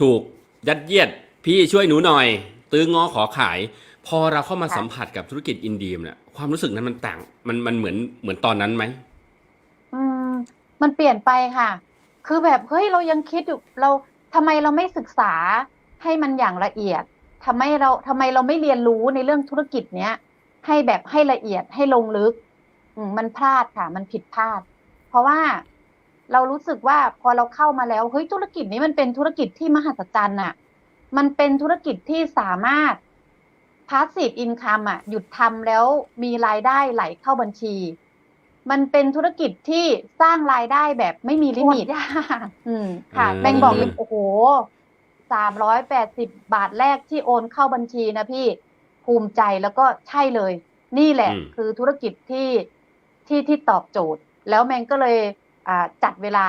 ถูกยัดเยียด พี่ช่วยหนูหน่อย ตื้องอขอขาย พอเราเข้ามาค่ะสัมผัสกับธุรกิจอินเดียเนี่ยความรู้สึกนั้นมันต่าง มันมันเหมือนเหมือนตอนนั้นไหมอืมมันเปลี่ยนไปค่ะ คือแบบเฮ้ยเรายังคิดอยู่เราทำไมเราไม่ศึกษาให้มันอย่างละเอียดทำไมเราทำไมเราไม่เรียนรู้ในเรื่องธุรกิจเนี้ยให้แบบให้ละเอียดให้ลงลึก อืมมันพลาดค่ะ มันผิดพลาด เพราะว่า เรารู้สึกว่าพอเราเข้ามาแล้วเฮ้ยธุรกิจนี้มันเป็นธุรกิจที่มหัศจรรย์อะมันเป็นธุรกิจที่สามารถ passive income อะหยุดทำแล้วมีรายได้ไหลเข้าบัญชี มันเป็นธุรกิจที่สร้างรายได้แบบไม่มีลิมิตอืมค่ะอืมแบงค์บอกเลยโอ้โหสามร้อยแปดสิบบาทแรกที่โอนเข้าบัญชีนะพี่ภูมิใจแล้วก็ใช่เลย นี่แหละอืมคือธุรกิจที่ที่ที่ตอบโจทย์ แล้วแมงก็เลยอ่า จัดเวลา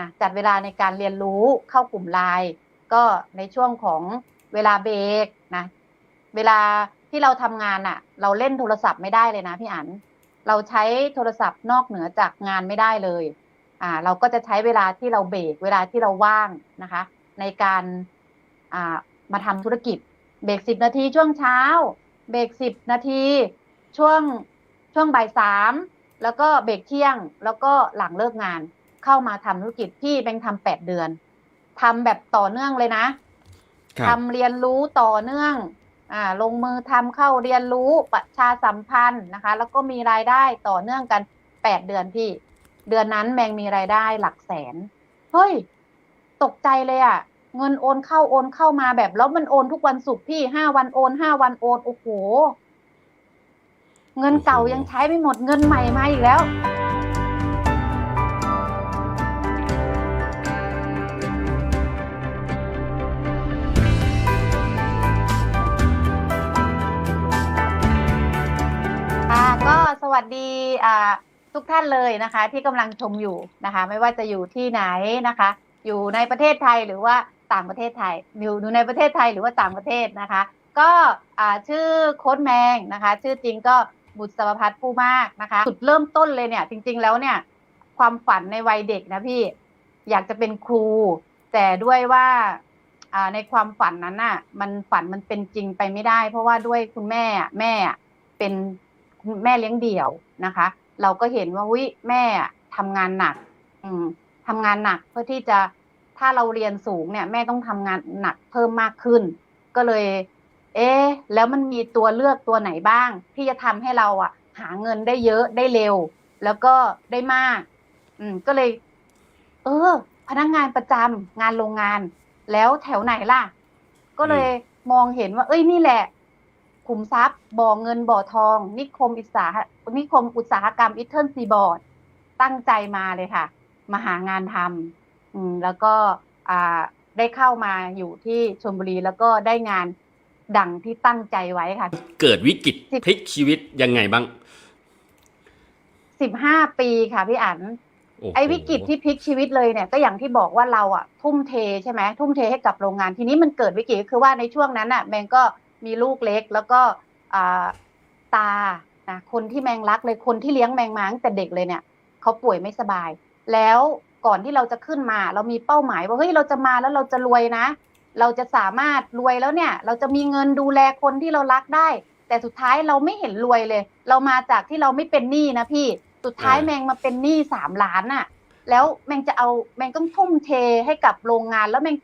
นะจัดเวลาในการเรียนรู้เข้ากลุ่มไลน์ก็ในช่วงของเวลาเบรกนะเวลาที่เราทำงานอะเราเล่นโทรศัพท์ไม่ได้เลยนะพี่อันเราใช้โทรศัพท์นอกเหนือจากงานไม่ได้เลย อ่า เราก็จะใช้เวลาที่เราเบรกเวลาที่เราว่างนะคะ ในการอ่ามาทำธุรกิจ เบรกสิบนาทีช่วงเช้า เบรกสิบนาทีช่วงช่วงบ่ายสาม แล้วก็เบรกเที่ยงแล้วก็หลังเลิกงาน เข้ามาทำธุรกิจพี่แบงค์ทำแปดเดือนทำแบบต่อเนื่องเลยนะครับทำเรียนรู้ต่อเนื่องอ่าลงมือทำเข้าเรียนรู้ประชาสัมพันธ์นะคะ แล้วก็มีรายได้ต่อเนื่องกันแปดเดือนพี่ เดือนนั้นแมงมีรายได้หลักแสนเฮ้ยตกใจเลยอะ่ะเงินโอนเข้าโอนเข้ามาแบบแล้วมันโอนทุกวันศุกร์พี่ห้าวันโอนห้าวันโอนโอ้โห เงินเก่ายังใช้ไม่หมดเงินใหม่มาอีกแล้ว ค่ะก็สวัสดีอ่าทุกท่านเลยนะคะ ที่กำลังชมอยู่นะคะ ไม่ว่าจะอยู่ที่ไหนนะคะ อยู่ในประเทศไทยหรือว่าต่างประเทศไทยอยู่ในประเทศไทยหรือว่าต่างประเทศนะคะ ก็ชื่อโค้ดแมงนะคะ ชื่อจริงก็ บุตรสวพัฒน์ผู้มากนะคะ จุดเริ่มต้นเลยเนี่ย จริง ๆ แล้วเนี่ย ความฝันในวัยเด็กนะพี่ อยากจะเป็นครู แต่ด้วยว่าในความฝันนั้นน่ะ มันฝันมันเป็นจริงไปไม่ได้ เพราะว่าด้วยคุณแม่อะแม่อะเป็นแม่เลี้ยงเดี่ยวนะคะ เราก็เห็นว่าวิแม่อะทำงานหนัก อืมทำงานหนักเพื่อที่จะถ้าเราเรียนสูงเนี่ย แม่ต้องทำงานหนักเพิ่มมากขึ้น ก็เลย เอ๊ะแล้วมันมีตัวเลือกตัวไหนบ้าง ที่จะทำให้เราอะ หาเงินได้เยอะได้เร็ว แล้วก็ได้มาก อืม ก็เลย เออ พนักงานประจำงานโรงงาน แล้วแถวไหนล่ะ ก็เลยมองเห็นว่า เอ้ยนี่แหละขุมทรัพย์บ่อเงินบ่อทอง นิคมอิสาหนิคมอุตสาหกรรมอิเทิร์นซีบอร์ดตั้งใจมาเลยค่ะ มาหางานทำอืมแล้วก็อ่าได้เข้ามาอยู่ที่ชลบุรีแล้วก็ได้งาน ดังที่ตั้งใจไว้ค่ะ เกิดวิกฤตสิบพลิกชีวิตยังไงบ้างสิบห้าปีค่ะพี่อันโโหไอ้วิกฤตที่พลิกชีวิตเลยเนี่ยก็อย่างที่บอกว่าเราอะทุ่มเทใช่ไหมทุ่มเทให้กับโรงงาน ทีนี้มันเกิดวิกฤตก็คือว่าในช่วงนั้นอะแมงก็มีลูกเล็กแล้วก็อ่าตานะคนที่แมงรักเลยคนที่เลี้ยงแมงมาตั้งแต่เด็กเลยเนี่ยเขาป่วยไม่สบาย แล้วก่อนที่เราจะขึ้นมา เรามีเป้าหมายว่าเฮ้ยเราจะมาแล้วเราจะรวยนะ เราจะสามารถรวยแล้วเนี่ย เราจะมีเงินดูแลคนที่เรารักได้ แต่สุดท้ายเราไม่เห็นรวยเลย เรามาจากที่เราไม่เป็นหนี้นะพี่ สุดท้ายอ่าแมงมาเป็นหนี้สามล้านน่ะแล้วแมงจะเอาแมงต้องทุ่มเทให้กับโรงงานแล้วแมง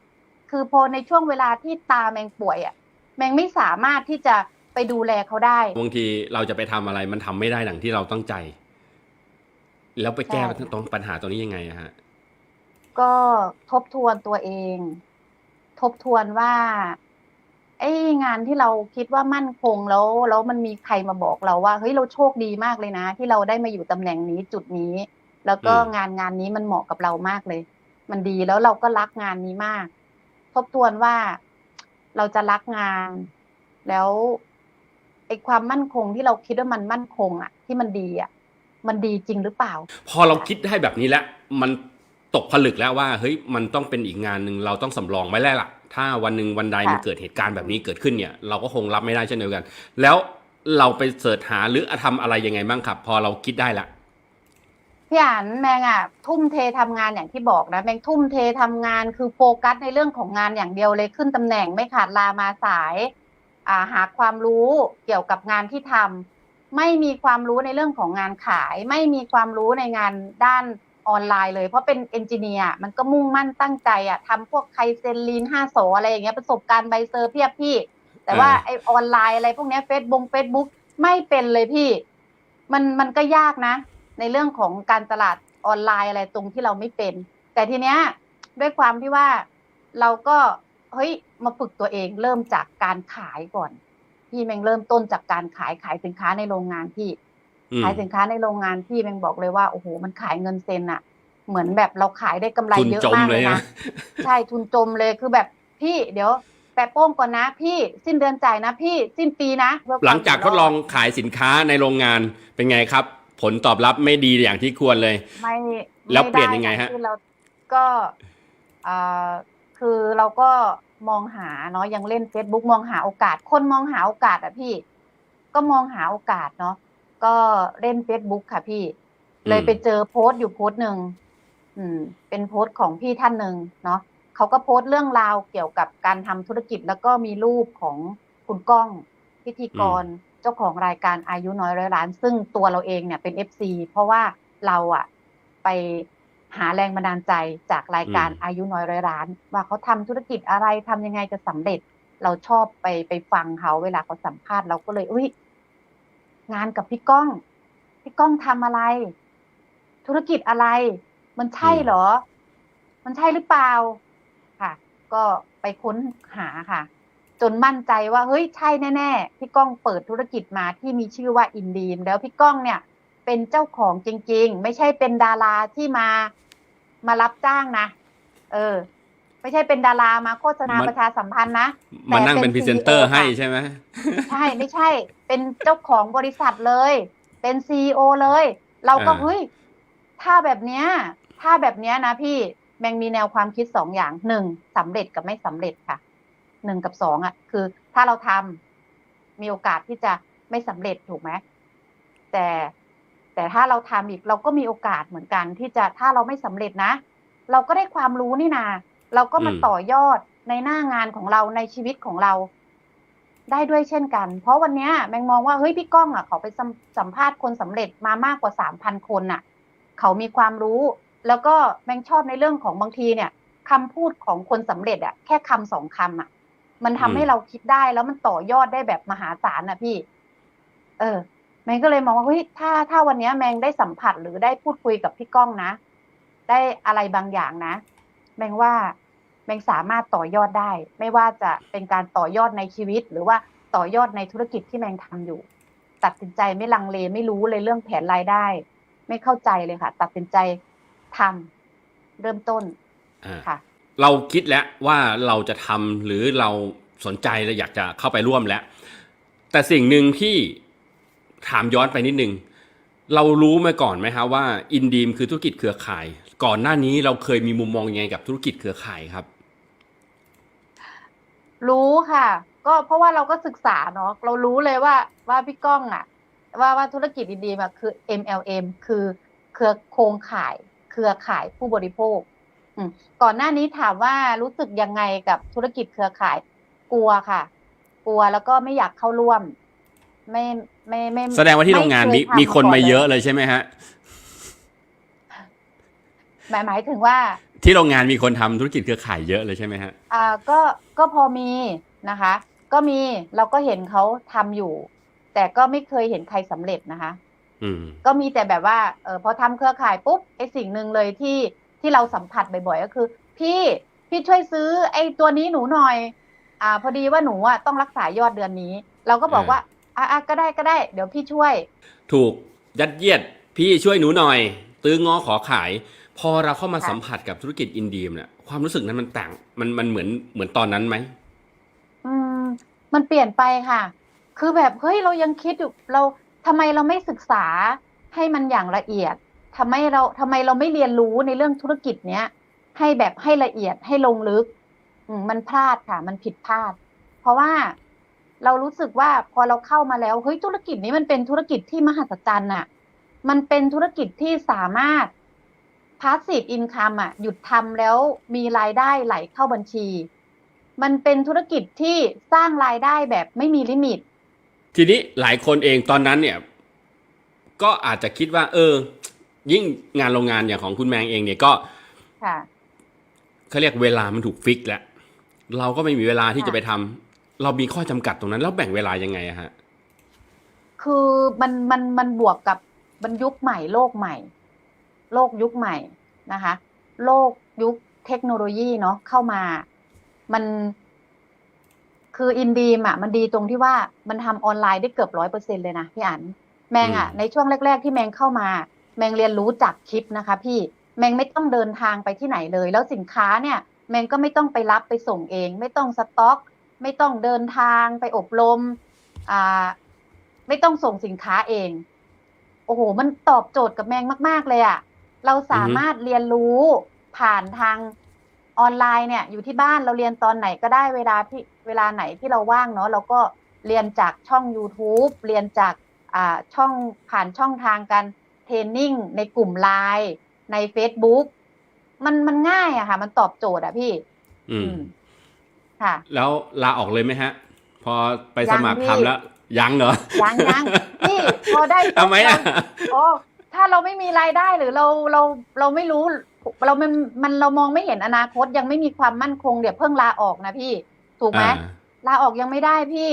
คือพอในช่วงเวลาที่ตาแมงป่วยอะแมงไม่สามารถที่จะไปดูแลเขาได้บางทีเราจะไปทำอะไรมันทำไม่ได้ดังที่เราตั้งใจ แล้วไปแก้ใช่ตรงปัญหาตรงนี้ยังไงอะฮะก็ทบทวนตัวเอง ทบทวนว่าไอ้งานที่เราคิดว่ามั่นคงแล้วแล้วมันมีใครมาบอกเราว่าเฮ้ยเราโชคดีมากเลยนะ ที่เราได้มาอยู่ตำแหน่งนี้จุดนี้ แล้วก็อืมงานงานนี้มันเหมาะกับเรามากเลย มันดีแล้วเราก็รักงานนี้มาก ทบทวนว่าเราจะรักงาน แล้วไอ้ความมั่นคงที่เราคิดว่ามันมั่นคงอะที่มันดีอะมันดีจริงหรือเปล่า พอเราคิดได้แบบนี้แล้วมัน ตกผลึกแล้วว่าเฮ้ยมันต้องเป็นอีกงานหนึ่งเราต้องสำรองไว้แล้วล่ะ ถ้าวันหนึ่งวันใดค่ะมันเกิดเหตุการณ์แบบนี้เกิดขึ้นเนี่ย เราก็คงรับไม่ได้เช่นเดียวกัน แล้วเราไปเสิร์ชหาหรือทำอะไรยังไงบ้างครับ พอเราคิดได้ละพี่อ่านแมงอะทุ่มเททำงานอย่างที่บอกนะแมงทุ่มเททำงานคือโฟกัสในเรื่องของงานอย่างเดียวเลยขึ้นตำแหน่งไม่ขาดลามาสายอ่าหาความรู้เกี่ยวกับงานที่ทำไม่มีความรู้ในเรื่องของงานขาย ไม่มีความรู้ในงานด้าน ออนไลน์เลย เพราะเป็นเอนจิเนียร์มันก็มุ่งมั่นตั้งใจอะทำพวกไคเซนลีนห้าโสอะไรอย่างเงี้ยประสบการณ์ใบเซอร์เพียบพี่ แต่ว่าอ่าไอออนไลน์อะไรพวกเนี้เฟซบุ๊กเฟซบุ๊กไม่เป็นเลยพี่ มันมันก็ยากนะ ในเรื่องของการตลาดออนไลน์อะไรตรงที่เราไม่เป็น แต่ทีเนี้ยด้วยความที่ว่าเราก็เฮ้ยมาฝึกตัวเองเริ่มจากการขายก่อน พี่แมงเริ่มต้นจากการขายขายสินค้าในโรงงานพี่อืม ขายสินค้าในโรงงานพี่แมงบอกเลยว่าโอ้โหมันขายเงินเซนอะเหมือนแบบเราขายได้กำไรทุนเยอะจมมากเลเลยยนะนะใช่ทุนจมเลยคือแบบพี่เดี๋ยวแปะโป้งก่อนนะพี่สิ้นเดือนจ่ายนะพี่สิ้นปีนะเพื่อควมหลังจากทดลองยู่รขายสินค้าในโรงงานเป็นไงครับ ผลตอบรับไม่ดีอย่างที่ควรเลย ไม่แล้วม่เปลี่ยนด้ยังไงฮะคือเราก็อ่าคือเราก็มองหาเนาะยังเล่น Facebook มองหาโอกาส คนมองหาโอกาสอะพี่ ก็มองหาโอกาสเนาะ ก็เล่น Facebook ค่ะพี่ เลยไปเจอโพสต์อยู่โพสต์หนึ่งอืม เป็นโพสต์ของพี่ท่านหนึ่งเนาะเขาก็โพสต์เรื่องราวเกี่ยวกับการทำธุรกิจแล้วก็มีรูปของคุณก้องพิธีกรเจ้าของรายการอายุน้อยร้อยล้าน ซึ่งตัวเราเองเนี่ยเป็น FC เพราะว่าเราอะไปหาแรงบันดาลใจจากรายการอืมอายุน้อยร้อยล้าน ว่าเขาทำธุรกิจอะไรทำยังไงจะสำเร็จ เราชอบไปไปฟังเขาเวลาเขาสัมภาษณ์เราก็เลยอุ้ย งานกับพี่ก้อง พี่ก้องทำอะไร ธุรกิจอะไร มันใช่เหรอ มันใช่หรือเปล่า ค่ะ ก็ไปค้นหาค่ะ จนมั่นใจว่าเฮ้ยใช่แน่ๆพี่ก้องเปิดธุรกิจมาที่มีชื่อว่าอินดีมแล้วพี่ก้องเนี่ยเป็นเจ้าของจริง ๆ ไม่ใช่เป็นดาราที่มามารับจ้างนะ เออ ไม่ใช่เป็นดารามาโฆษณามันประชาสัมพันธ์นะ มานั่งเป็นพรีเซนเตอร์ CEO ให้ค่ะใช่ไหม ใช่ไม่ใช่ เป็นเจ้าของบริษัทเลย เป็นซีอเลย เราก็อ่า เฮ้ยถ้าแบบเนี้ย ถ้าแบบเนี้ยนะพี่แมงมีแนวความคิดสองอย่างหนึ่งสำเร็จกับไม่สำเร็จค่ะหนึ่งกับสองอะ คือ ถ้าเราทำมีโอกาสที่จะไม่สำเร็จถูกไหมแต่แต่ถ้าเราทำอีกเราก็มีโอกาสเหมือนกันที่จะถ้าเราไม่สำเร็จนะ เราก็ได้ความรู้นี่นา เราก็มาอืมต่อยอดในหน้างานของเราในชีวิตของเรา ได้ด้วยเช่นกัน เพราะวันเนี้ยแมงมองว่าเฮ้ยพี่ก้องอะเขาไปสัมสัมภาษณ์คนสำเร็จมามากกว่าสามพันคนน่ะ เขามีความรู้ แล้วก็แมงชอบในเรื่องของบางทีเนี่ยคำพูดของคนสำเร็จอะแค่คำสองคำอะ มันทำให้อืมเราคิดได้แล้วมันต่อยอดได้แบบมหาศาลนะพี่ เออแมงก็เลยมองว่าเฮ้ยถ้าถ้าวันเนี้ยแมงได้สัมผัสหรือได้พูดคุยกับพี่ก้องนะ ได้อะไรบางอย่างนะ แมงว่าแมงสามารถต่อยอดได้ ไม่ว่าจะเป็นการต่อยอดในชีวิต หรือว่าต่อยอดในธุรกิจที่แมงทำอยู่ ตัดสินใจไม่ลังเลไม่รู้เลยเรื่องแผนรายได้ ไม่เข้าใจเลยค่ะ ตัดสินใจทำเริ่มต้นอ่าค่ะ เราคิดแล้วว่าเราจะทำหรือเราสนใจเราอยากจะเข้าไปร่วมแล้ว แต่สิ่งหนึ่งที่ถามย้อนไปนิดนึงเรารู้มาก่อนไหมครับว่าอินดีมคือธุรกิจเครือข่าย ก่อนหน้านี้เราเคยมีมุมมองยังไงกับธุรกิจเครือข่ายครับ รู้ค่ะ ก็เพราะว่าเราก็ศึกษาเนาะเรารู้เลยว่าว่าพี่ก้องอะว่าว่าธุรกิจดีๆมาคือ MLM คือเครือโครงข่าย เครือข่ายผู้บริโภคอืมก่อนหน้านี้ถามว่ารู้สึกยังไงกับธุรกิจเครือข่าย กลัวค่ะ กลัวแล้วก็ไม่อยากเข้าร่วม ไม่ไม่ไม่ แสดงว่าที่โรงงานมีไเยทำมีคนมาเยอะก่เลยใช่ไหมฮะ หมายหมายถึงว่าที่โรงงานมีคนทำธุรกิจเครือข่ายเยอะเลยใช่ไหมฮะอ่าก็ก็พอมีนะคะ ก็มีเราก็เห็นเขาทำอยู่ แต่ก็ไม่เคยเห็นใครสำเร็จนะคะอืมก็มีแต่แบบว่าเออพอทำเครือข่ายปุ๊บไอสิ่งหนึ่งเลยที่ที่เราสัมผัสบ่อยๆก็คือ พี่พี่ช่วยซื้อ ไอตัวนี้หนูหน่อย อ่า พอดีว่าหนูอะต้องรักษายอดเดือนนี้ เราก็บอกอ่าว่าอะอะก็ได้ก็ได้ เดี๋ยวพี่ช่วย ถูกยัดเยียด พี่ช่วยหนูหน่อย ตื้องอขอขาย พอเราเข้ามาค่ะสัมผัสกับธุรกิจอินดีมเนี่ยความรู้สึกนั้นมันต่าง มันมันเหมือนเหมือนตอนนั้นไหมอืมมันเปลี่ยนไปค่ะ คือแบบเฮ้ยเรายังคิดอยู่เราทำไมเราไม่ศึกษาให้มันอย่างละเอียดทำไมเราทำไมเราไม่เรียนรู้ในเรื่องธุรกิจเนี้ยให้แบบให้ละเอียดให้ลงลึกอืมมันพลาดค่ะ มันผิดพลาด เพราะว่าเรารู้สึกว่าพอเราเข้ามาแล้วเฮ้ยธุรกิจนี้มันเป็นธุรกิจที่มหัศจรรย์อะมันเป็นธุรกิจที่สามารถ passive income อะหยุดทำแล้วมีรายได้ไหลเข้าบัญชี มันเป็นธุรกิจที่สร้างรายได้แบบไม่มีลิมิต ทีนี้หลายคนเองตอนนั้นเนี่ย ก็อาจจะคิดว่า เออ ยิ่งงานโรงงานอย่างของคุณแมงเองเนี่ยก็ค่ะเขาเรียกเวลามันถูกฟิกแล้ว เราก็ไม่มีเวลาที่ค่ะจะไปทำเรามีข้อจำกัดตรงนั้น แล้วแบ่งเวลายังไงอะฮะคือมันมันมันบวกกับมันยุคใหม่โลกใหม่ โลกยุคใหม่นะคะ โลกยุคเทคโนโลยีเนาะเข้ามา มันคืออินดีมอะมันดีตรงที่ว่ามันทำออนไลน์ได้เกือบร้อยเปอร์เซ็นเลยนะพี่อันแมงอะอืมในช่วงแรก ๆ ที่แมงเข้ามา แมงเรียนรู้จากคลิปนะคะ พี่แมงไม่ต้องเดินทางไปที่ไหนเลย แล้วสินค้าเนี่ย แมงก็ไม่ต้องไปรับไปส่งเอง ไม่ต้องสต็อก ไม่ต้องเดินทางไปอบรมอ่าไม่ต้องส่งสินค้าเอง โอ้โห มันตอบโจทย์กับแมงมาก ๆ เลยอะ เราสามารถเรียนรู้ผ่านทางออนไลน์เนี่ย อยู่ที่บ้านเราเรียนตอนไหนก็ได้เวลาที่เวลาไหนที่เราว่างเนาะเราก็เรียนจากช่อง YouTube เรียนจากอ่าช่องผ่านช่องทางการเทรนนิ่งในกลุ่มไลน์ใน Facebook มันมันง่ายอะค่ะ มันตอบโจทย์อะพี่ อืมค่ะ แล้วลาออกเลยไหมฮะ พอไปสมัครยังพี่ทำแล้ว ยังเหรอ ยังยังพี่พอได้ทำไมอะโอ้ ถ้าเราไม่มีรายได้หรือเราเราเราไม่รู้ เรามันมันเรามองไม่เห็นอนาคตยังไม่มีความมั่นคงเดี๋ยวเพิ่งลาออกนะพี่ ถูกไหมอ่าลาออกยังไม่ได้พี่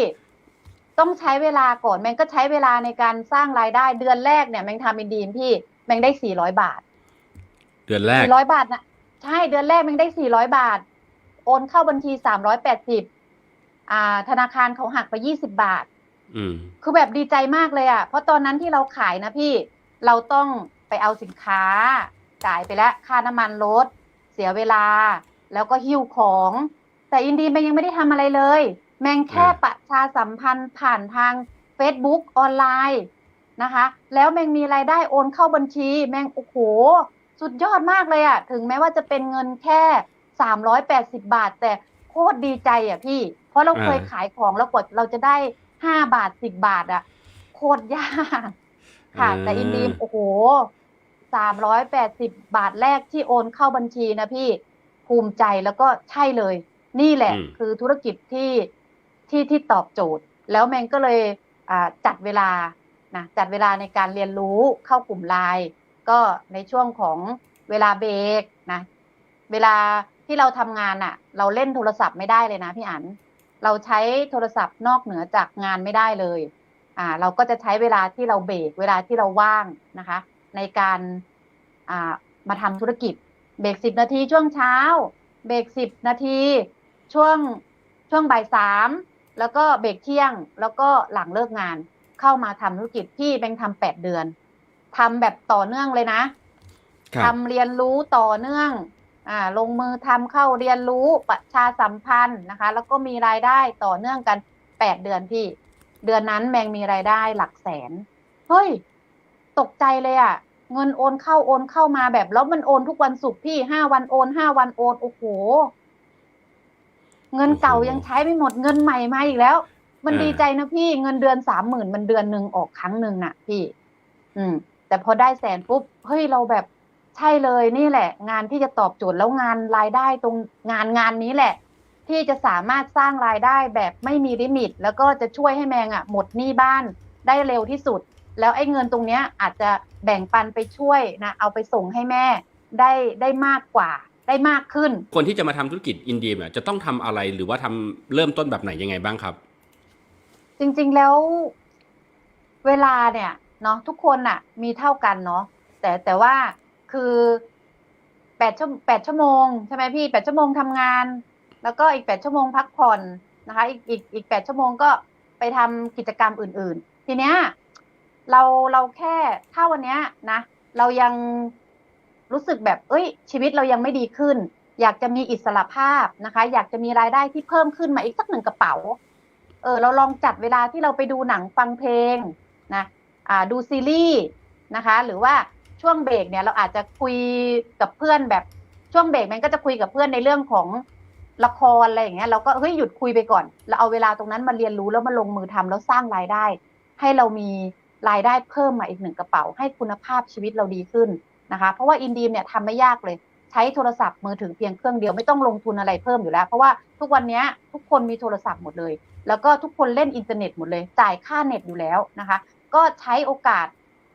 ต้องใช้เวลาก่อนแมงก็ใช้เวลาในการสร้างรายได้เดือนแรกเนี่ยแมงทำเป็นดีมพี่แมงได้สี่ร้อยบาท เดือนแรกสี่ร้อยบาทนะใช่เดือนแรกแมงได้สี่ร้อยบาท โอนเข้าบัญชีสามร้อยแปดสิบอ่า ธนาคารเขาหักไปยี่สิบบาทอืมคือแบบดีใจมากเลยอะ่ะ เพราะตอนนั้นที่เราขายนะพี่ เราต้องไปเอาสินค้า จ่ายไปแล้วค่าน้ำมันรถ เสียเวลา แล้วก็หิ้วของ แต่อินดีแมงยังไม่ได้ทำอะไรเลย แมงแค่อ่าประชาสัมพันธ์ผ่านทาง Facebook ออนไลน์นะคะ แล้วแมงมีรายได้โอนเข้าบัญชี แมงโอ้โหสุดยอดมากเลยอะ่ะถึงแม้ว่าจะเป็นเงินแค่สามร้อยแปดสิบาท แต่โคตรดีใจอะพี่ เพราะเราเคยขายของแล้วกว่าเราจะได้ห้าบาทสิบบาทอะโคตรยาก ค่ะ แต่อินดีมโอ้โหสามร้อยแปดสิบบาทแรกที่โอนเข้าบัญชีนะพี่ภูมิใจแล้วก็ใช่เลย นี่แหละอืมคือธุรกิจที่ที่ที่ตอบโจทย์ แล้วแมงก็เลยอ่าจัดเวลานะจัดเวลาในการเรียนรู้เข้ากลุ่มไลน์ก็ในช่วงของเวลาเบรกนะ เวลาที่เราทำงานอะเราเล่นโทรศัพท์ไม่ได้เลยนะพี่อันเราใช้โทรศัพท์นอกเหนือจากงานไม่ได้เลย อ่าเราก็จะใช้เวลาที่เราเบรกเวลาที่เราว่างนะคะ ในการอ่ามาทำธุรกิจ เบรกสิบนาทีช่วงเช้า เบรกสิบนาที ช่วงช่วงบ่ายสามแล้วก็เบรกเที่ยงแล้วก็หลังเลิกงาน เข้ามาทำธุรกิจพี่แบงค์ทำแปดเดือนทำแบบต่อเนื่องเลยนะครับทำเรียนรู้ต่อเนื่องอ่าลงมือทำเข้าเรียนรู้ประชาสัมพันธ์นะคะ แล้วก็มีรายได้ต่อเนื่องกันแปดเดือนพี่ เดือนนั้นแมงมีรายได้หลักแสน เฮ้ย ตกใจเลยอะ่ะ เงินโอนเข้าโอนเข้ามาแบบแล้วมันโอนทุกวันศุกร์พี่ห้าวันโอนห้าวันโอนโอ้โห เงินเก่าโอ้โหยังใช้ไม่หมดเงินใหม่มาอีกแล้ว มันอ่าดีใจนะพี่เงินเดือนสามหมื่นมันเดือนหนึ่งออกครั้งหนึ่งน่ะ พี่ อืม แต่พอได้แสนปุ๊บเฮ้ยเราแบบใช่เลยนี่แหละ งานที่จะตอบโจทย์แล้วงานรายได้ตรงงานงานนี้แหละ ที่จะสามารถสร้างรายได้แบบไม่มีลิมิต แล้วก็จะช่วยให้แมงอะหมดหนี้บ้านได้เร็วที่สุด แล้วไอ้เงินตรงเนี้ยอาจจะแบ่งปันไปช่วยนะเอาไปส่งให้แม่ได้ได้มากกว่าได้มากขึ้น คนที่จะมาทำธุรกิจอินเดียเนี่ยจะต้องทำอะไรหรือว่าทำเริ่มต้นแบบไหนยังไงบ้างครับ จริงๆแล้วเวลาเนี่ยเนาะทุกคนน่ะ มีเท่ากันเนาะแต่แต่ว่าคือแปดชั่วแปดชั่วโมงใช่ไหมพี่แปดชั่วโมงทำงาน แล้วก็อีกแปดชั่วโมงพักผ่อนนะคะ อีกอีกอีกแปดชั่วโมงก็ไปทำกิจกรรมอื่น ๆ ทีเนี้ยเราเราแค่ถ้าวันเนี้ยนะ เรายังรู้สึกแบบ เอ้ย ชีวิตเรายังไม่ดีขึ้น อยากจะมีอิสระภาพนะคะ อยากจะมีรายได้ที่เพิ่มขึ้นมาอีกสักหนึ่งกระเป๋า เออ เราลองจัดเวลาที่เราไปดูหนังฟังเพลงนะอ่าดูซีรีส์นะคะ หรือว่าช่วงเบรกเนี่ยเราอาจจะคุยกับเพื่อนแบบช่วงเบรกมันก็จะคุยกับเพื่อนในเรื่องของ ละครอะไรอย่างเงี้ยเราก็เฮ้ยหยุดคุยไปก่อนเราเอาเวลาตรงนั้นมาเรียนรู้แล้วมาลงมือทำแล้วสร้างรายได้ ให้เรามีรายได้เพิ่มมาอีกหนึ่งกระเป๋า ให้คุณภาพชีวิตเราดีขึ้นนะคะ เพราะว่าอินดีมเนี่ยทำไม่ยากเลย ใช้โทรศัพท์มือถือเพียงเครื่องเดียวไม่ต้องลงทุนอะไรเพิ่มอยู่แล้ว เพราะว่าทุกวันนี้ทุกคนมีโทรศัพท์หมดเลย แล้วก็ทุกคนเล่นอินเทอร์เน็ตหมดเลยจ่ายค่าเน็ตอยู่แล้วนะคะ ก็ใช้โอกาส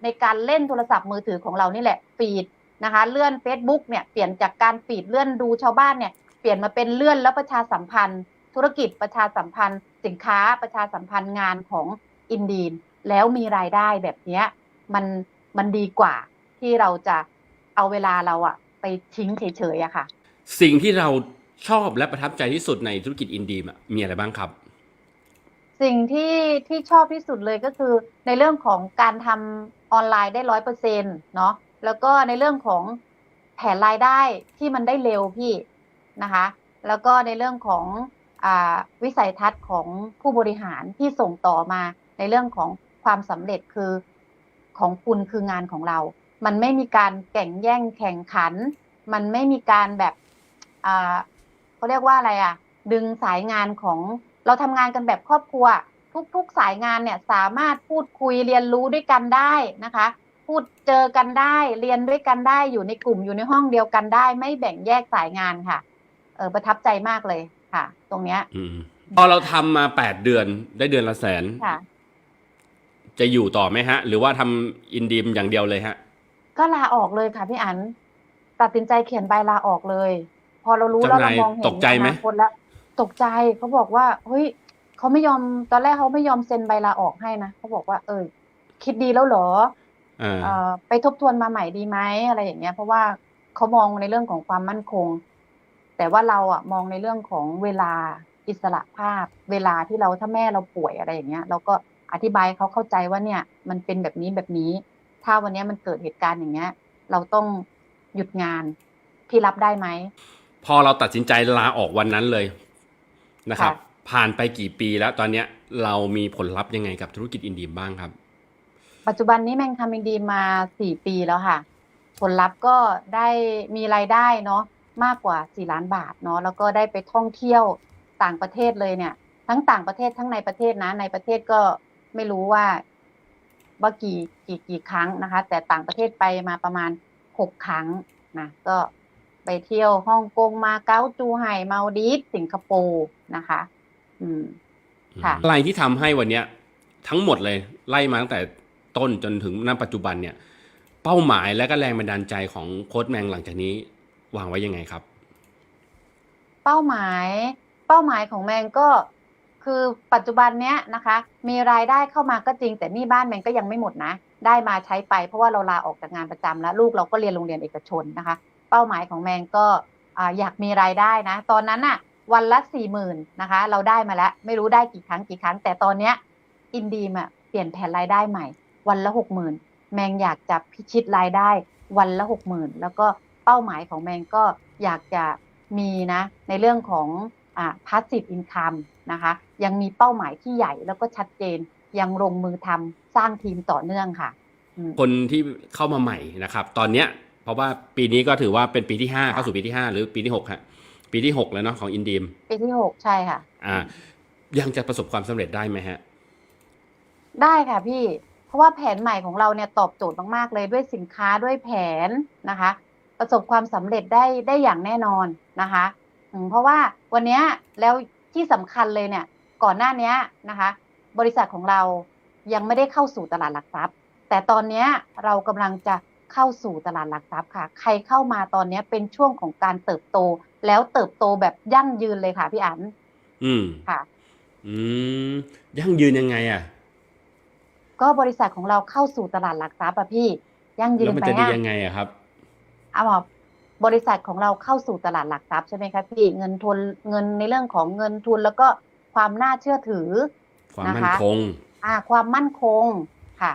ในการเล่นโทรศัพท์มือถือของเรานี่แหละฟีดนะคะ เลื่อน Facebook เนี่ยเปลี่ยนจากการฟีดเลื่อนดูชาวบ้านเนี่ย ลี่ยนมาเป็นเลื่อนแล้วประชาสัมพันธ์ ธุรกิจประชาสัมพันธ์ สินค้าประชาสัมพันธ์งานของอินดีนแล้วมีรายได้แบบเนี้ยมันมันดีกว่าที่เราจะเอาเวลาเราอะไปทิ้งเฉยๆอะค่ะ สิ่งที่เราชอบและประทับใจที่สุดในธุรกิจอินดีมอะมีอะไรบ้างครับ สิ่งที่ที่ชอบที่สุดเลยก็คือในเรื่องของการทำออนไลน์ได้ร้อยเปอร์เซ็นต์เนาะแล้วก็ในเรื่องของแผนรายได้ที่มันได้เร็วพี่ นะคะ แล้วก็ในเรื่องของอวิสัยทัศน์ของผู้บริหารที่ส่งต่อมาในเรื่องของความสำเร็จคือของคุณคืองานของเรา มันไม่มีการแข่งแย่งแข่งขัน มันไม่มีการแบบเขาเรียกว่าอะไรอะ ดึงสายงานของเราทำงานกันแบบครอบครัว ทุกๆสายงานเนี่ยสามารถพูดคุยเรียนรู้ด้วยกันได้นะคะพูดเจอกันได้เรียนด้วยกันได้อยู่ในกลุ่มอยู่ในห้องเดียวกันได้ ไม่แบ่งแยกสายงานค่ะ เออประทับใจมากเลยค่ะ ตรงเนี้ยอืมพอเราทำมาแปดเดือนได้เดือนละแสนค่ะ จะอยู่ต่อไหมฮะ หรือว่าทำอินดีมอย่างเดียวเลยฮะ ก็ลาออกเลยค่ะพี่อันตัดสินใจเขียนใบลาออกเลย พอเรารู้แล้วเจ้านายเรามองเห็นตกใจไหมอนาคตแล้วตกใจเขาบอกว่าเฮ้ยเขาไม่ยอมตอนแรกเขาไม่ยอมเซ็นใบลาออกให้นะเขาบอกว่า เออคิดดีแล้วเหรออ่าเอ่อไปทบทวนมาใหม่ดีไหมอะไรอย่างเงี้ย เพราะว่าเขามองในเรื่องของความมั่นคง แต่ว่าเราอะมองในเรื่องของเวลาอิสระภาพ เวลาที่เราถ้าแม่เราป่วยอะไรอย่างเงี้ย เราก็อธิบายให้เขาเข้าใจว่าเนี่ย มันเป็นแบบนี้แบบนี้ ถ้าวันเนี้ยมันเกิดเหตุการณ์อย่างเงี้ย เราต้องหยุดงานพี่รับได้ไหมพอเราตัดสินใจลาออกวันนั้นเลยนะครับค่ะผ่านไปกี่ปีแล้วตอนเนี้ยเรามีผลลัพธ์ยังไงกับธุรกิจอินดีมบ้างครับ ปัจจุบันนี้แมงทำอินดีมาสี่ปีแล้วค่ะ ผลลัพธ์ก็ได้มีรายได้เนาะ มากกว่าสี่ล้านบาทเนาะแล้วก็ได้ไปท่องเที่ยวต่างประเทศเลยเนี่ย ทั้งต่างประเทศทั้งในประเทศนะ ในประเทศก็ไม่รู้ว่าว่ากี่กี่กี่ครั้งนะคะ แต่ต่างประเทศไปมาประมาณหกครั้งนะก็ไปเที่ยวฮ่องกงมาเก๊าจูไห่มาลดีฟสิงคโปร์นะคะ อืมค่ะอะไรที่ทำให้วันเนี้ย ทั้งหมดเลย ไล่มาตั้งแต่ต้นจนถึงณปัจจุบันเนี่ย เป้าหมายและก็แรงบันดาลใจของโค้ดแมงหลังจากนี้ วางไว้ยังไงครับ เป้าหมายเป้าหมายของแมงก็คือปัจจุบันเนี้ยนะคะ มีรายได้เข้ามาก็จริง แต่นี่บ้านแมงก็ยังไม่หมดนะ ได้มาใช้ไปเพราะว่าเราลาออกจากงานประจำแล้วลูกเราก็เรียนโรงเรียนเอกชนนะคะ เป้าหมายของแมงก็ออยากมีรายได้นะ ตอนนั้นอะวันละสี่หมื่นนะคะ เราได้มาแล้ว ไม่รู้ได้กี่ครั้งกี่ครั้ง แต่ตอนเนี้ยอินดีมอะเปลี่ยนแผนรายได้ใหม่ วันละหกหมื่นแมงอยากจะพิชิตรายได้วันละหกหมื่นแล้วก็ เป้าหมายของแมงก็อยากจะมีนะในเรื่องของอ่า passive income นะคะยังมีเป้าหมายที่ใหญ่แล้วก็ชัดเจนยังลงมือทำสร้างทีมต่อเนื่องค่ะอืมคนที่เข้ามาใหม่นะครับ ตอนเนี้ยเพราะว่าปีนี้ก็ถือว่าเป็นปีที่ห้าเข้าสู่ปีที่ห้าหรือปีที่หกฮะปีที่หกแล้วเนาะของอินดีมปีที่หกใช่ค่ะอ่ายังจะประสบความสำเร็จได้ไหมฮะ ได้ค่ะพี่ เพราะว่าแผนใหม่ของเราเนี่ยตอบโจทย์มาก ๆ เลยด้วยสินค้าด้วยแผนนะคะ ประสบความสำเร็จได้ได้อย่างแน่นอนนะคะอืมเพราะว่าวันเนี้ยแล้วที่สำคัญเลยเนี่ย ก่อนหน้าเนี้ยนะคะ บริษัทของเรายังไม่ได้เข้าสู่ตลาดหลักทรัพย์ แต่ตอนเนี้ยเรากำลังจะเข้าสู่ตลาดหลักทรัพย์ค่ะ ใครเข้ามาตอนเนี้ยเป็นช่วงของการเติบโต แล้วเติบโตแบบยั่งยืนเลยค่ะพี่อันอืมค่ะ อืมยั่งยืนยังไงอะ ก็บริษัทของเราเข้าสู่ตลาดหลักทรัพย์อะพี่ยั่งยืแล้วนมันไหมจะดีอะยังไงอะครับ เอาบอกบริษัทของเราเข้าสู่ตลาดหลักทรัพย์ใช่ไหมคะพี่เงินทุนเงินในเรื่องของเงินทุนแล้วก็ความน่าเชื่อถือความนะคะมั่นคงอ่า ความมั่นคงค่ะ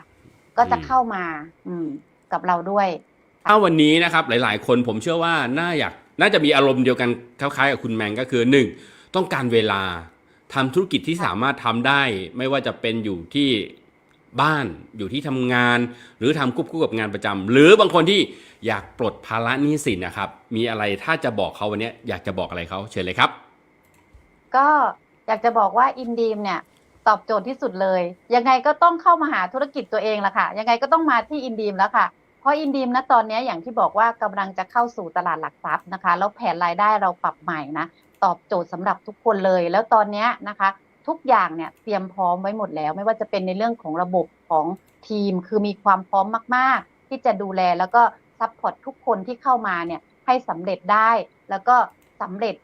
ก็จะอืมเข้ามา อืม กับเราด้วยถ้าวันนี้นะครับ หลาย ๆ คนผมเชื่อว่าน่าอยากน่าจะมีอารมณ์เดียวกันคล้ายๆกับคุณแมงก็คือหนึ่งต้องการเวลาทำธุรกิจที่สามารถทำได้ ไม่ว่าจะเป็นอยู่ที่ บ้านอยู่ที่ทำงาน หรือทำควบคู่กับงานประจำหรือบางคนที่อยากปลดภาระหนี้สินนะครับ มีอะไรถ้าจะบอกเขาวันนี้อยากจะบอกอะไรเขาเชิญเลยครับ ก็อยากจะบอกว่าอินดีมเนี่ยตอบโจทย์ที่สุดเลย ยังไงก็ต้องเข้ามาหาธุรกิจตัวเองละค่ะ ยังไงก็ต้องมาที่อินดีมแล้วค่ะ เพราะอินดีมนะตอนนี้อย่างที่บอกว่ากำลังจะเข้าสู่ตลาดหลักทรัพย์นะคะ แล้วแผนรายได้เราปรับใหม่นะ ตอบโจทย์สำหรับทุกคนเลย แล้วตอนนี้นะคะ ทุกอย่างเนี่ยเตรียมพร้อมไว้หมดแล้ว ไม่ว่าจะเป็นในเรื่องของระบบของทีม คือมีความพร้อมมาก ๆ ที่จะดูแลแล้วก็ซัพพอร์ตทุกคนที่เข้ามาเนี่ยให้สำเร็จได้แล้วก็สำเร็จ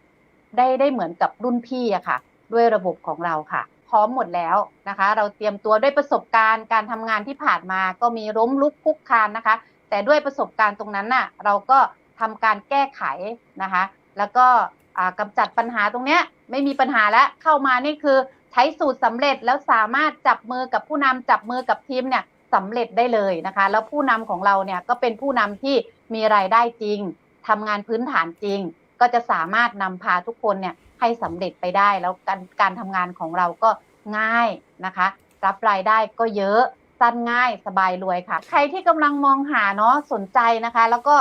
ได้ได้เหมือนกับรุ่นพี่อะค่ะ ด้วยระบบของเราค่ะ พร้อมหมดแล้วนะคะ เราเตรียมตัวด้วยประสบการณ์การทำงานที่ผ่านมาก็มีล้มลุกคลุกคานนะคะ แต่ด้วยประสบการณ์ตรงนั้นน่ะเราก็ทำการแก้ไขนะคะ แล้วก็ อ่าจัดปัญหาตรงเนี้ยไม่มีปัญหาแล้วเข้ามานี่คือใช้สูตรสำเร็จแล้วสามารถจับมือกับผู้นำจับมือกับทีมเนี่ยสำเร็จได้เลยนะคะ แล้วผู้นำของเราเนี่ยก็เป็นผู้นำที่มีรายได้จริงทำงานพื้นฐานจริง ก็จะสามารถนำพาทุกคนเนี่ยให้สำเร็จไปได้ แล้วการการทำงานของเราก็ง่ายนะคะ รับรายได้ก็เยอะสั้นง่ายสบายรวยค่ะ ใครที่กำลังมองหาเนาะสนใจนะคะ แล้วก็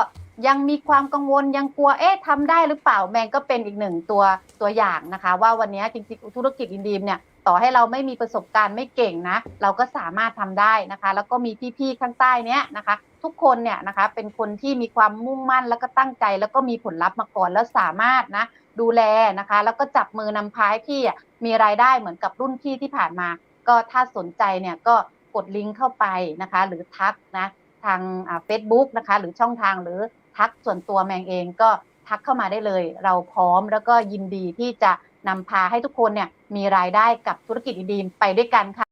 ยังมีความกังวลยังกลัวเอ๊ะทำได้หรือเปล่าแมงก็เป็นอีกหนึ่งตัวตัวอย่างนะคะ ว่าวันนี้จริงๆธุรกิจอินดีมเนี่ยต่อให้เราไม่มีประสบการณ์ไม่เก่งนะ เราก็สามารถทำได้นะคะ แล้วก็มีพี่ๆข้างใต้เนี้ยนะคะ ทุกคนเนี่ยนะคะเป็นคนที่มีความมุ่งมั่นแล้วก็ตั้งใจ แล้วก็มีผลลัพธ์มาก่อนแล้วสามารถนะดูแลนะคะ แล้วก็จับมือนำพาให้พี่มีรายได้เหมือนกับรุ่นพี่ที่ผ่านมา ก็ถ้าสนใจเนี่ยก็กดลิงก์เข้าไปนะคะ หรือทักนะทางเฟซบุ๊กนะคะ หรือช่องทางหรือ ทักส่วนตัวแมงเองก็ทักเข้ามาได้เลย เราพร้อมแล้วก็ยินดีที่จะนำพาให้ทุกคนเนี่ยมีรายได้กับธุรกิจดีๆไปด้วยกันค่ะ